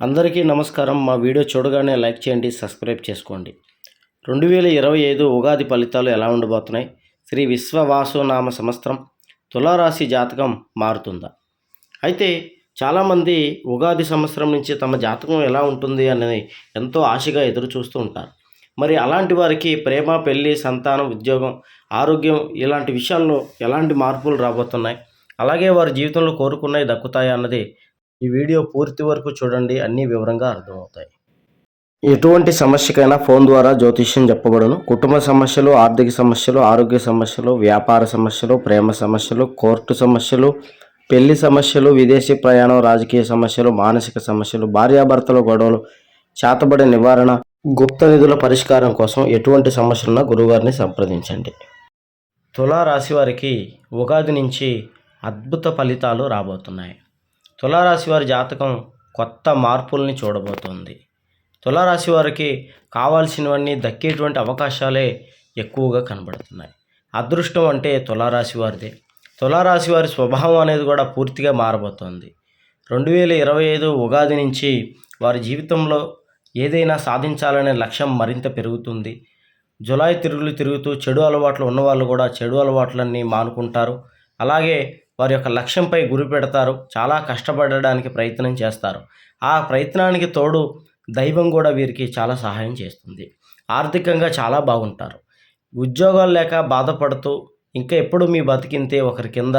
అందరికీ నమస్కారం. మా వీడియో చూడగానే లైక్ చేయండి సబ్స్క్రైబ్ చేసుకోండి. రెండు వేల ఇరవై ఐదు ఉగాది ఫలితాలు ఎలా ఉండబోతున్నాయి? శ్రీ విశ్వవాసునామ సంవత్సరం తులారాశి జాతకం మారుతుందా? అయితే చాలామంది ఉగాది సంవత్సరం నుంచి తమ జాతకం ఎలా ఉంటుంది అనేది ఎంతో ఆశగా ఎదురు చూస్తూ ఉంటారు. మరి అలాంటి వారికి ప్రేమ పెళ్ళి సంతానం ఉద్యోగం ఆరోగ్యం ఇలాంటి విషయాల్లో ఎలాంటి మార్పులు రాబోతున్నాయి? అలాగే వారి జీవితంలో కోరుకున్నవి దక్కుతాయా అన్నది ఈ వీడియో పూర్తి వరకు చూడండి అన్ని వివరంగా అర్థమవుతాయి. ఎటువంటి సమస్యకైనా ఫోన్ ద్వారా జ్యోతిష్యం చెప్పబడును. కుటుంబ సమస్యలు ఆర్థిక సమస్యలు ఆరోగ్య సమస్యలు వ్యాపార సమస్యలు ప్రేమ సమస్యలు కోర్టు సమస్యలు పెళ్ళి సమస్యలు విదేశీ ప్రయాణం రాజకీయ సమస్యలు మానసిక సమస్యలు భార్యాభర్తల గొడవలు చేతబడి నివారణ గుప్త నిధుల పరిష్కారం కోసం ఎటువంటి సమస్యలున్నా గురువారిని సంప్రదించండి. తులారాశి వారికి ఉగాది నుంచి అద్భుత ఫలితాలు రాబోతున్నాయి. తులారాశి వారి జాతకం కొత్త మార్పుల్ని చూడబోతోంది. తులారాశి వారికి కావాల్సినవన్నీ దక్కేటువంటి అవకాశాలే ఎక్కువగా కనబడుతున్నాయి. అదృష్టం అంటే తులారాశి వారిదే. తులారాశి వారి స్వభావం అనేది కూడా పూర్తిగా మారబోతోంది. రెండు వేల ఇరవై ఐదు ఉగాది నుంచి వారి జీవితంలో ఏదైనా సాధించాలనే లక్ష్యం మరింత పెరుగుతుంది. జులై తిరుగులు తిరుగుతూ చెడు అలవాట్లు ఉన్నవాళ్ళు కూడా చెడు అలవాట్లన్నీ మానుకుంటారు. అలాగే వారి యొక్క లక్ష్యంపై గురి పెడతారు చాలా కష్టపడడానికి ప్రయత్నం చేస్తారు. ఆ ప్రయత్నానికి తోడు దైవం కూడా వీరికి చాలా సహాయం చేస్తుంది. ఆర్థికంగా చాలా బాగుంటారు. ఉద్యోగాలు లేక బాధపడుతూ ఇంకా ఎప్పుడు మీ బతికింతే ఒకరి కింద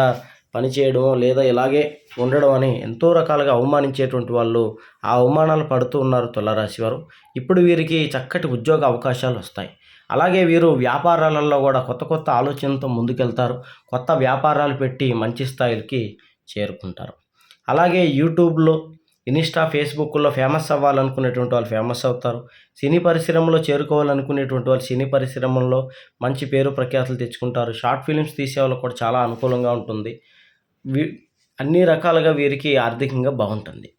పనిచేయడం లేదా ఇలాగే ఉండడం అని ఎంతో రకాలుగా అవమానించేటువంటి వాళ్ళు ఆ అవమానాలు పడుతూ ఉన్నారు తులారాశి వారు. ఇప్పుడు వీరికి చక్కటి ఉద్యోగ అవకాశాలు వస్తాయి. అలాగే వీరు వ్యాపారాలలో కూడా కొత్త కొత్త ఆలోచనతో ముందుకెళ్తారు. కొత్త వ్యాపారాలు పెట్టి మంచి స్థాయికి చేరుకుంటారు. అలాగే యూట్యూబ్లో ఇన్స్టా ఫేస్బుక్లో ఫేమస్ అవ్వాలనుకునేటువంటి వాళ్ళు ఫేమస్ అవుతారు. సినీ పరిశ్రమలో చేరుకోవాలనుకునేటువంటి వాళ్ళు సినీ పరిశ్రమలో మంచి పేరు ప్రఖ్యాతులు తెచ్చుకుంటారు. షార్ట్ ఫిలిమ్స్ తీసే వాళ్ళకు కూడా చాలా అనుకూలంగా ఉంటుంది. వీ అన్ని రకాలుగా వీరికి ఆర్థికంగా బాగుంటుంది.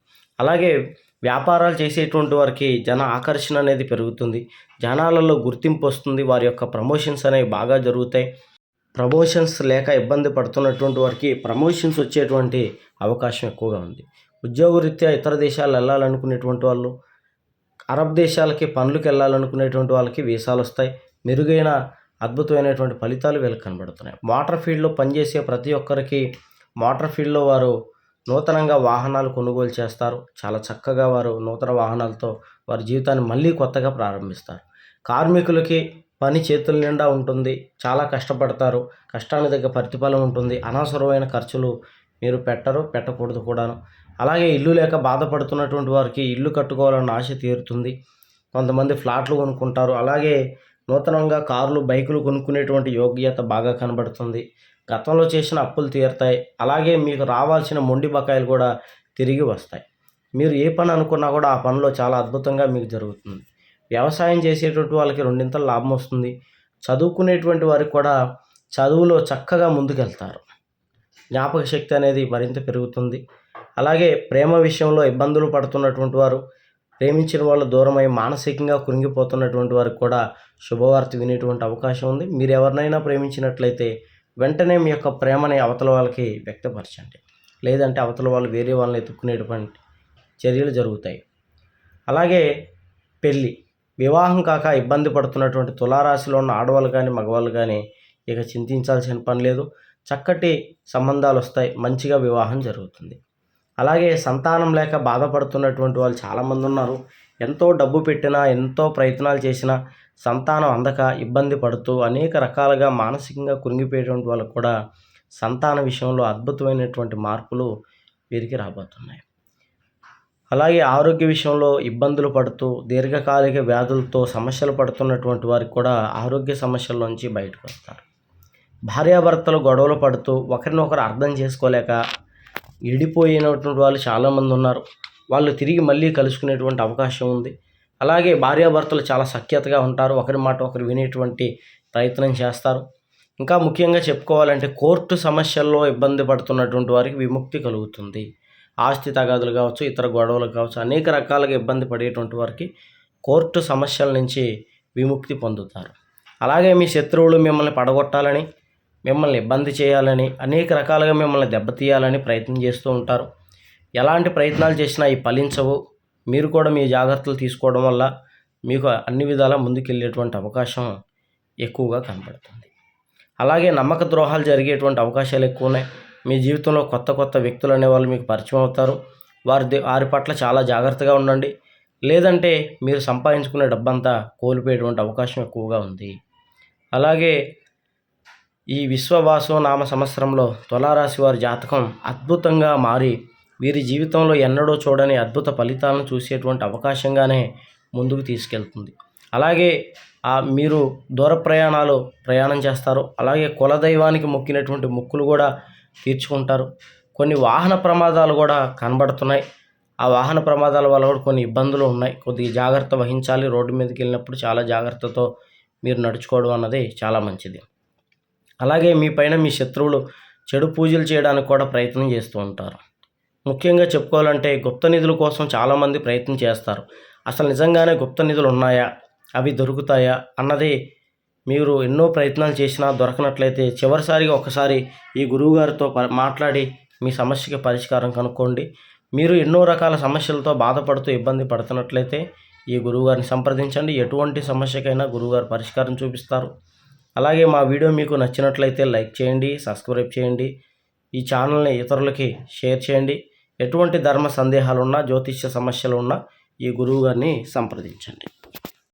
అలాగే వ్యాపారాలు చేసేటువంటి వారికి జన ఆకర్షణ అనేది పెరుగుతుంది. జనాలలో గుర్తింపు వస్తుంది. వారి యొక్క ప్రమోషన్స్ అనేవి బాగా జరుగుతాయి. ప్రమోషన్స్ లేక ఇబ్బంది పడుతున్నటువంటి వారికి ప్రమోషన్స్ వచ్చేటువంటి అవకాశం ఎక్కువగా ఉంది. ఉద్యోగరీత్యా ఇతర దేశాలు వెళ్ళాలనుకునేటువంటి వాళ్ళు అరబ్ దేశాలకి పనులకు వెళ్ళాలనుకునేటువంటి వాళ్ళకి వీసాలు వస్తాయి. మెరుగైన అద్భుతమైనటువంటి ఫలితాలు వీళ్ళకి కనబడుతున్నాయి. వాటర్ ఫీల్డ్లో పనిచేసే ప్రతి ఒక్కరికి వాటర్ ఫీల్డ్లో వారు నూతనంగా వాహనాలు కొనుగోలు చేస్తారు. చాలా చక్కగా వారు నూతన వాహనాలతో వారి జీవితాన్ని మళ్ళీ కొత్తగా ప్రారంభిస్తారు. కార్మికులకి పని చేతుల నిండా ఉంటుంది. చాలా కష్టపడతారు. కష్టానికి తగ్గ ప్రతిఫలం ఉంటుంది. అనవసరమైన ఖర్చులు మీరు పెట్టరు పెట్టకూడదు కూడాను. అలాగే ఇల్లు లేక బాధపడుతున్నటువంటి వారికి ఇల్లు కట్టుకోవాలన్న ఆశ తీరుతుంది. కొంతమంది ఫ్లాట్లు కొనుక్కుంటారు. అలాగే నూతనంగా కార్లు బైకులు కొనుక్కునేటువంటి యోగ్యత బాగా కనబడుతుంది. గతంలో చేసిన అప్పులు తీరుతాయి. అలాగే మీకు రావాల్సిన మొండి బకాయిలు కూడా తిరిగి వస్తాయి. మీరు ఏ పని అనుకున్నా కూడా ఆ పనిలో చాలా అద్భుతంగా మీకు జరుగుతుంది. వ్యవసాయం చేసేటువంటి వాళ్ళకి రెండింతల లాభం వస్తుంది. చదువుకునేటువంటి వారికి కూడా చదువులో చక్కగా ముందుకెళ్తారు. జ్ఞాపక శక్తి అనేది మరింత పెరుగుతుంది. అలాగే ప్రేమ విషయంలో ఇబ్బందులు పడుతున్నటువంటి వారు ప్రేమించిన వాళ్ళు దూరమై మానసికంగా కురింగిపోతున్నటువంటి వారికి కూడా శుభవార్త వినేటువంటి అవకాశం ఉంది. మీరు ఎవరినైనా ప్రేమించినట్లయితే వెంటనే మీ యొక్క ప్రేమని అవతల వాళ్ళకి వ్యక్తపరచండి. లేదంటే అవతల వాళ్ళు వేరే వాళ్ళని ఎత్తుక్కునేటువంటి చర్యలు జరుగుతాయి. అలాగే పెళ్ళి వివాహం కాక ఇబ్బంది పడుతున్నటువంటి తులారాశిలో ఉన్న ఆడవాళ్ళు కానీ మగవాళ్ళు కానీ ఇక చింతించాల్సిన పని లేదు. చక్కటి సంబంధాలు వస్తాయి. మంచిగా వివాహం జరుగుతుంది. అలాగే సంతానం లేక బాధపడుతున్నటువంటి వాళ్ళు చాలామంది ఉన్నారు. ఎంతో డబ్బు పెట్టినా ఎంతో ప్రయత్నాలు చేసినా సంతానం అందక ఇబ్బంది పడుతూ అనేక రకాలుగా మానసికంగా కృంగిపోయేటువంటి వాళ్ళకు కూడా సంతాన విషయంలో అద్భుతమైనటువంటి మార్పులు వీరికి రాబోతున్నాయి. అలాగే ఆరోగ్య విషయంలో ఇబ్బందులు పడుతూ దీర్ఘకాలిక వ్యాధులతో సమస్యలు పడుతున్నటువంటి వారికి కూడా ఆరోగ్య సమస్యల్లోంచి బయటకు వస్తారు. భార్యాభర్తలు గొడవలు పడుతూ ఒకరినొకరు అర్థం చేసుకోలేక విడిపోయినటువంటి వాళ్ళు చాలామంది ఉన్నారు. వాళ్ళు తిరిగి మళ్ళీ కలుసుకునేటువంటి అవకాశం ఉంది. అలాగే భార్యాభర్తలు చాలా సఖ్యతగా ఉంటారు. ఒకరి మాట ఒకరు వినేటువంటి ప్రయత్నం చేస్తారు. ఇంకా ముఖ్యంగా చెప్పుకోవాలంటే కోర్టు సమస్యల్లో ఇబ్బంది పడుతున్నటువంటి వారికి విముక్తి కలుగుతుంది. ఆస్తి తగాదులు కావచ్చు ఇతర గొడవలు కావచ్చు అనేక రకాలుగా ఇబ్బంది పడేటువంటి వారికి కోర్టు సమస్యల నుంచి విముక్తి పొందుతారు. అలాగే మీ శత్రువులు మిమ్మల్ని పడగొట్టాలని మిమ్మల్ని ఇబ్బంది చేయాలని అనేక రకాలుగా మిమ్మల్ని దెబ్బతీయాలని ప్రయత్నం చేస్తూ ఉంటారు. ఎలాంటి ప్రయత్నాలు చేసినా అవి ఫలించవు. మీరు కూడా మీ జాగ్రత్తలు తీసుకోవడం వల్ల మీకు అన్ని విధాలా ముందుకెళ్ళేటువంటి అవకాశం ఎక్కువగా కనపడుతుంది. అలాగే నమ్మక ద్రోహాలు జరిగేటువంటి అవకాశాలు ఎక్కువ ఉన్నాయి మీ జీవితంలో కొత్త కొత్త వ్యక్తులు అనేవాళ్ళు మీకు పరిచయం అవుతారు. వారి దే- వారి పట్ల చాలా జాగ్రత్తగా ఉండండి. లేదంటే మీరు సంపాదించుకునే డబ్బంతా కోల్పోయేటువంటి అవకాశం ఎక్కువగా ఉంది. అలాగే ఈ విశ్వవాసు నామ సంవత్సరంలో తులారాశి వారి జాతకం అద్భుతంగా మారి వీరి జీవితంలో ఎన్నడూ చూడని అద్భుత ఫలితాలను చూసేటువంటి అవకాశంగానే ముందుకు తీసుకెళ్తుంది. అలాగే మీరు దూర ప్రయాణాలు ప్రయాణం చేస్తారు. అలాగే కులదైవానికి మొక్కినటువంటి మొక్కులు కూడా తీర్చుకుంటారు. కొన్ని వాహన ప్రమాదాలు కూడా కనబడుతున్నాయి. ఆ వాహన ప్రమాదాల వల్ల కూడా కొన్ని ఇబ్బందులు ఉన్నాయి. కొద్దిగా జాగ్రత్త వహించాలి. రోడ్డు మీదకి వెళ్ళినప్పుడు చాలా జాగ్రత్తతో మీరు నడుచుకోవడం అన్నది చాలా మంచిది. అలాగే మీ పైన మీ శత్రువులు చెడు పూజలు చేయడానికి కూడా ప్రయత్నం చేస్తూ ఉంటారు. ముఖ్యంగా చెప్పుకోవాలంటే గుప్త నిధుల కోసం చాలామంది ప్రయత్నం చేస్తారు. అసలు నిజంగానే గుప్త నిధులు ఉన్నాయా? అవి దొరుకుతాయా? అన్నది మీరు ఎన్నో ప్రయత్నాలు చేసినా దొరకనట్లయితే చివరిసారిగా ఒకసారి ఈ గురువుగారితో ప- మాట్లాడి మీ సమస్యకి పరిష్కారం కనుక్కోండి. మీరు ఎన్నో రకాల సమస్యలతో బాధపడుతూ ఇబ్బంది పడుతున్నట్లయితే ఈ గురువుగారిని సంప్రదించండి. ఎటువంటి సమస్యకైనా గురువుగారు పరిష్కారం చూపిస్తారు. అలాగే మా వీడియో మీకు నచ్చినట్లయితే లైక్ చేయండి సబ్స్క్రైబ్ చేయండి. ఈ ఛానల్ని ఇతరులకి షేర్ చేయండి. ఎటువంటి ధర్మ సందేహాలు ఉన్నా జ్యోతిష్య సమస్యలు ఉన్నా ఈ గురువు గారిని సంప్రదించండి.